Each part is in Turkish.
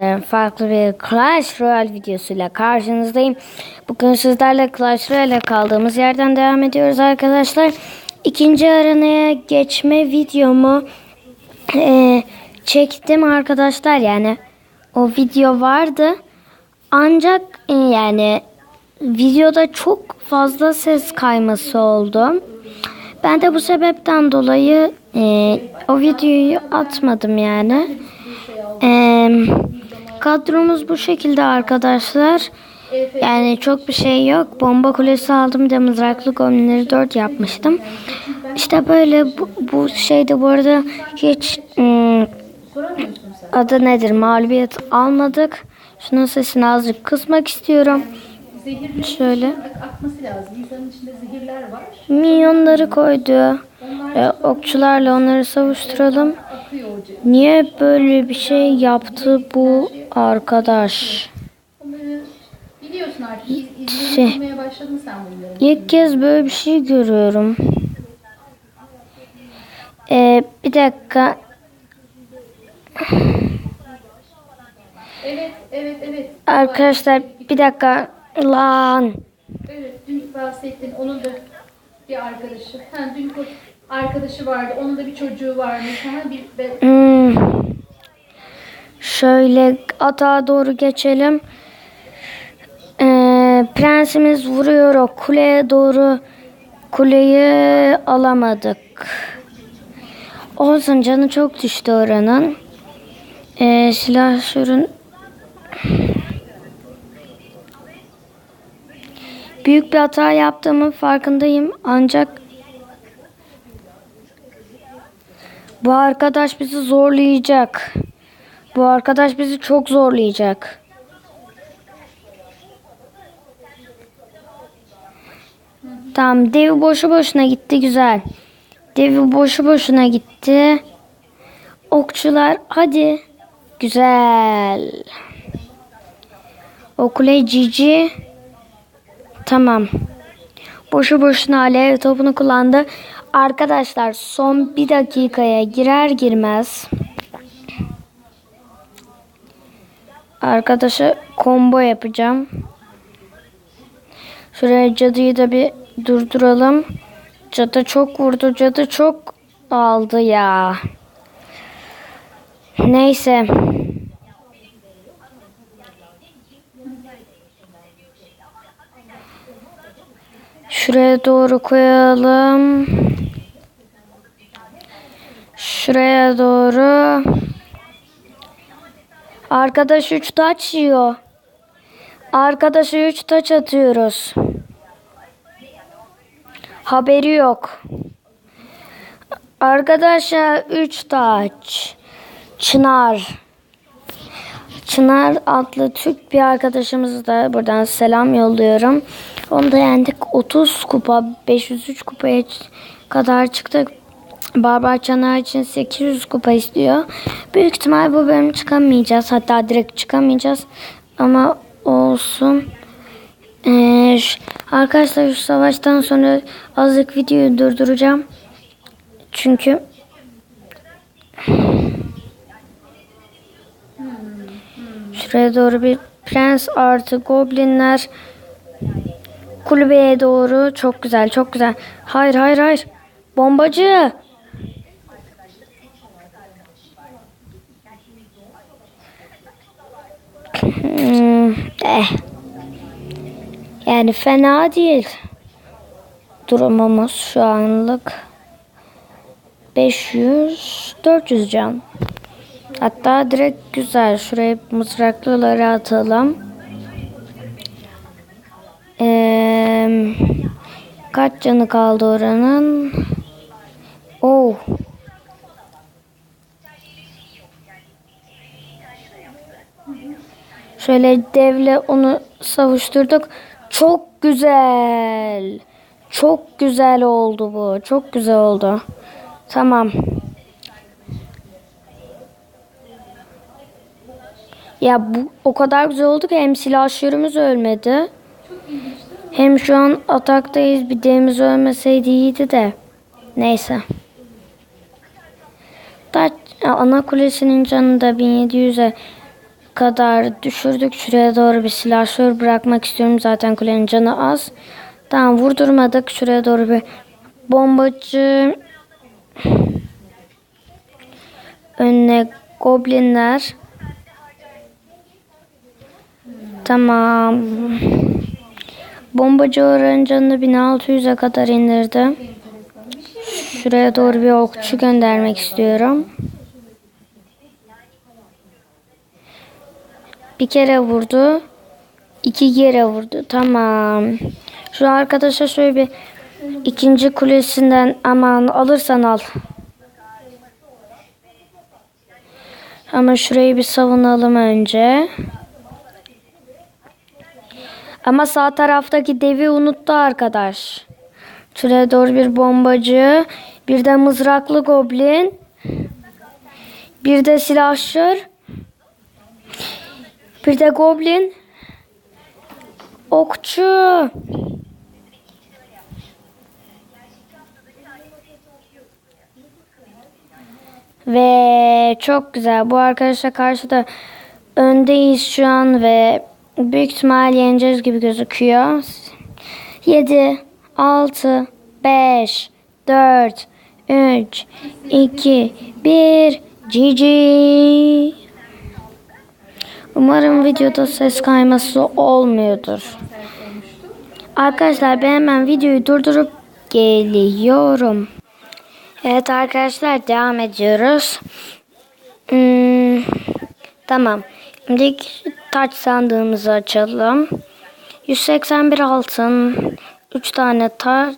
Ee, farklı bir Clash Royale videosuyla karşınızdayım. Bugün sizlerle Clash Royale kaldığımız yerden devam ediyoruz arkadaşlar. İkinci arenaya geçme videomu e, çektim arkadaşlar. Yani o video vardı. Ancak e, yani videoda çok fazla ses kayması oldu. Ben de bu sebepten dolayı e, o videoyu atmadım yani. Eee kadromuz bu şekilde arkadaşlar. Yani çok bir şey yok. Bomba kulesi aldım. De mızraklı gominleri 4 yapmıştım. İşte böyle bu, bu şeyde bu arada hiç ım, adı nedir mağlubiyet almadık. Şunun sesini azıcık kısmak istiyorum. Şöyle. Minyonları koydu. E, okçularla onları savuşturalım. Niye böyle bir şey yaptı bu arkadaş? Biliyorsun artık. Şey. bulmaya başladın sen bunları. İlk kez böyle bir şey görüyorum. Ee, bir dakika. Evet, evet, evet. Arkadaşlar bir dakika. Lan. Evet, dün bahsettin. Onun da bir arkadaşı. Ha, dün arkadaşı vardı. Onun da bir çocuğu varmış. Ha, bir be- Hmm. Şöyle atağa doğru geçelim. Ee, prensimiz vuruyor o kuleye doğru. Kuleyi alamadık. Olsun canı çok düştü oranın. Ee, silah sürün. Büyük bir hata yaptığımın farkındayım. Ancak bu arkadaş bizi zorlayacak. Bu arkadaş bizi çok zorlayacak. Tamam dev boşu boşuna gitti güzel. Devi boşu boşuna gitti. Okçular hadi. Güzel. Okule cici. Tamam. Boşu boşuna alev topunu kullandı. Arkadaşlar son bir dakikaya girer girmez arkadaşa combo yapacağım. Şuraya cadıyı da bir durduralım. Cadı çok vurdu. Cadı çok aldı ya. Neyse. Şuraya doğru koyalım. Şuraya doğru. Arkadaş 3 taç yiyor. Arkadaşa 3 taç atıyoruz. Haberi yok. Arkadaşa 3 taç. Çınar. Çınar adlı Türk bir arkadaşımız da buradan selam yolluyorum. Onu da yendik. 30 kupa, 503 kupaya kadar çıktık. Barbar Çanar için 800 kupa istiyor. Büyük ihtimal bu bölüm çıkamayacağız. Hatta direkt çıkamayacağız. Ama olsun. Ee, arkadaşlar şu savaştan sonra azıcık videoyu durduracağım. Çünkü Şuraya doğru bir prens artı goblinler kulübeye doğru çok güzel çok güzel. Hayır hayır hayır. Bombacı. Hmm, eh. Yani fena değil. Durumumuz şu anlık 500 400 can. Hatta direkt güzel. Şuraya mızraklıları atalım. Ee, kaç canı kaldı oranın? Oh. Şöyle devle onu savuşturduk. Çok güzel. Çok güzel oldu bu. Çok güzel oldu. Tamam. Ya bu o kadar güzel oldu ki hem silahşörümüz ölmedi. Hem şu an ataktayız. Bir demiz ölmeseydi iyiydi de. Neyse. Taç, ana kulesinin canı da 1700'e kadar düşürdük. Şuraya doğru bir silahşör bırakmak istiyorum. Zaten kulenin canı az. Tamam vurdurmadık. Şuraya doğru bir bombacı. Önüne goblinler. Tamam. Bombacı oranın canını 1600'e kadar indirdi. Şuraya doğru bir okçu göndermek istiyorum. Bir kere vurdu. iki kere vurdu. Tamam. Şu arkadaşa şöyle bir ikinci kulesinden aman alırsan al. Ama şurayı bir savunalım önce. Ama sağ taraftaki devi unuttu arkadaş. Şuraya doğru bir bombacı. Bir de mızraklı goblin. Bir de silahşör. Bir de goblin. Okçu. Ve çok güzel. Bu arkadaşla karşıda öndeyiz şu an ve büyük ihtimal yeneceğiz gibi gözüküyor. 7, 6, 5, 4, 3, 2, 1, GG. Umarım videoda ses kayması olmuyordur. Arkadaşlar ben hemen videoyu durdurup geliyorum. Evet arkadaşlar devam ediyoruz. Hmm, tamam. Şimdi taç sandığımızı açalım. 181 altın, 3 tane taş,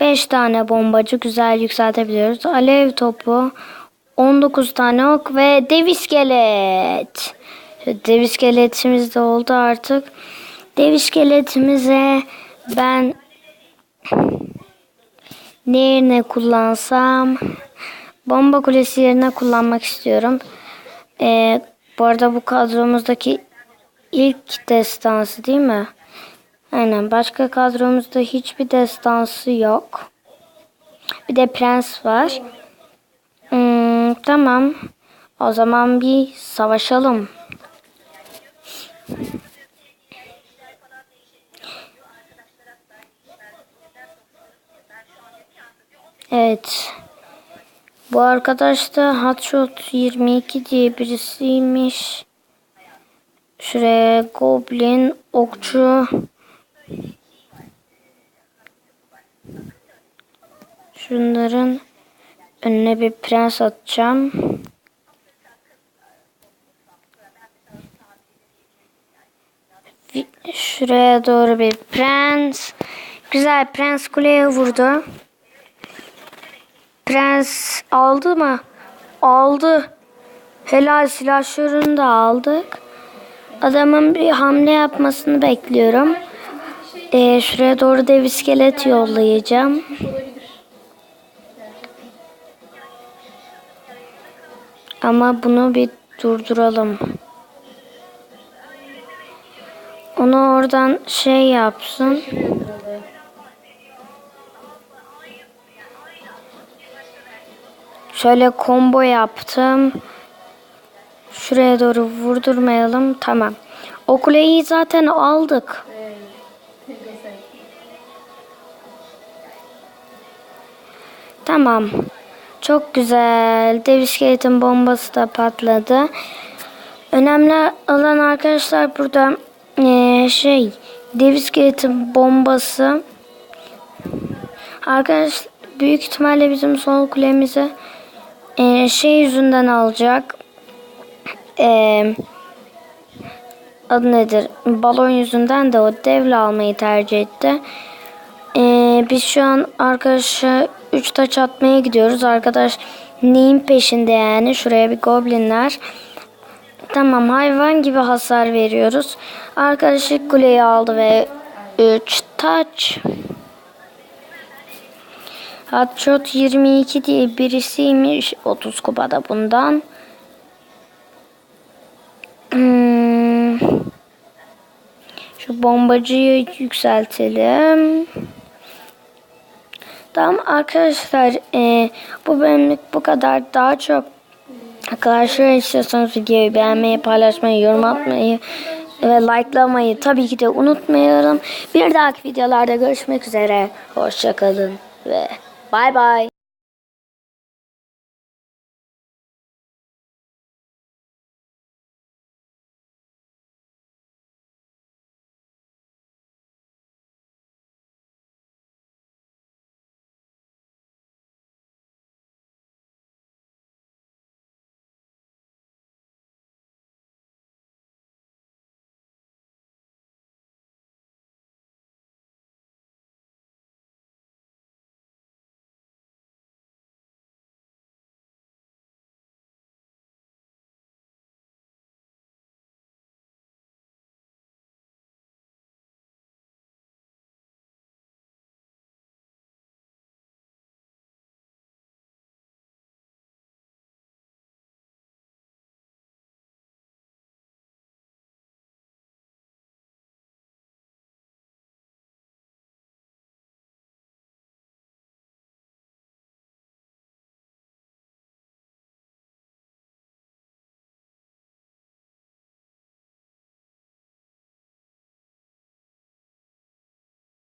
5 tane bombacı güzel yükseltebiliyoruz. Alev topu, 19 tane ok ve dev iskelet. Dev iskeletimiz de oldu artık. Dev iskeletimize ben ne yerine kullansam bomba kulesi yerine kullanmak istiyorum. Ee, bu arada bu kadromuzdaki ilk destansı değil mi? Aynen. Başka kadromuzda hiçbir destansı yok. Bir de prens var. Hmm, tamam. O zaman bir savaşalım. Evet. Bu arkadaş da Hotshot 22 diye birisiymiş. Şuraya Goblin, Okçu. Şunların önüne bir prens atacağım. Şuraya doğru bir prens. Güzel prens kuleye vurdu. Prens aldı mı? Aldı. Helal silahşörünü de aldık. Adamın bir hamle yapmasını bekliyorum. Ee, şuraya doğru dev iskelet yollayacağım. Ama bunu bir durduralım. Onu oradan şey yapsın. Şöyle combo yaptım. Şuraya doğru vurdurmayalım. Tamam. O kuleyi zaten aldık. Tamam. Çok güzel. Dev iskeletin bombası da patladı. Önemli olan arkadaşlar burada eee, şey dev iskeletin bombası arkadaş büyük ihtimalle bizim sol kulemizi eee, şey yüzünden alacak. Eee adı nedir? Balon yüzünden de o devle almayı tercih etti. Ee, biz şu an arkadaşa 3 taç atmaya gidiyoruz. Arkadaş neyin peşinde yani? Şuraya bir goblinler. Tamam hayvan gibi hasar veriyoruz. Arkadaş ilk kuleyi aldı ve 3 taç. Hotshot 22 diye birisiymiş. 30 kupada bundan. Hmm. Şu bombacıyı yükseltelim. Tamam arkadaşlar e, bu bölümlük bu kadar. Daha çok Arkadaşlar istiyorsanız videoyu beğenmeyi, paylaşmayı, yorum atmayı ve likelamayı tabii ki de unutmayalım. Bir dahaki videolarda görüşmek üzere. Hoşçakalın ve bay bay.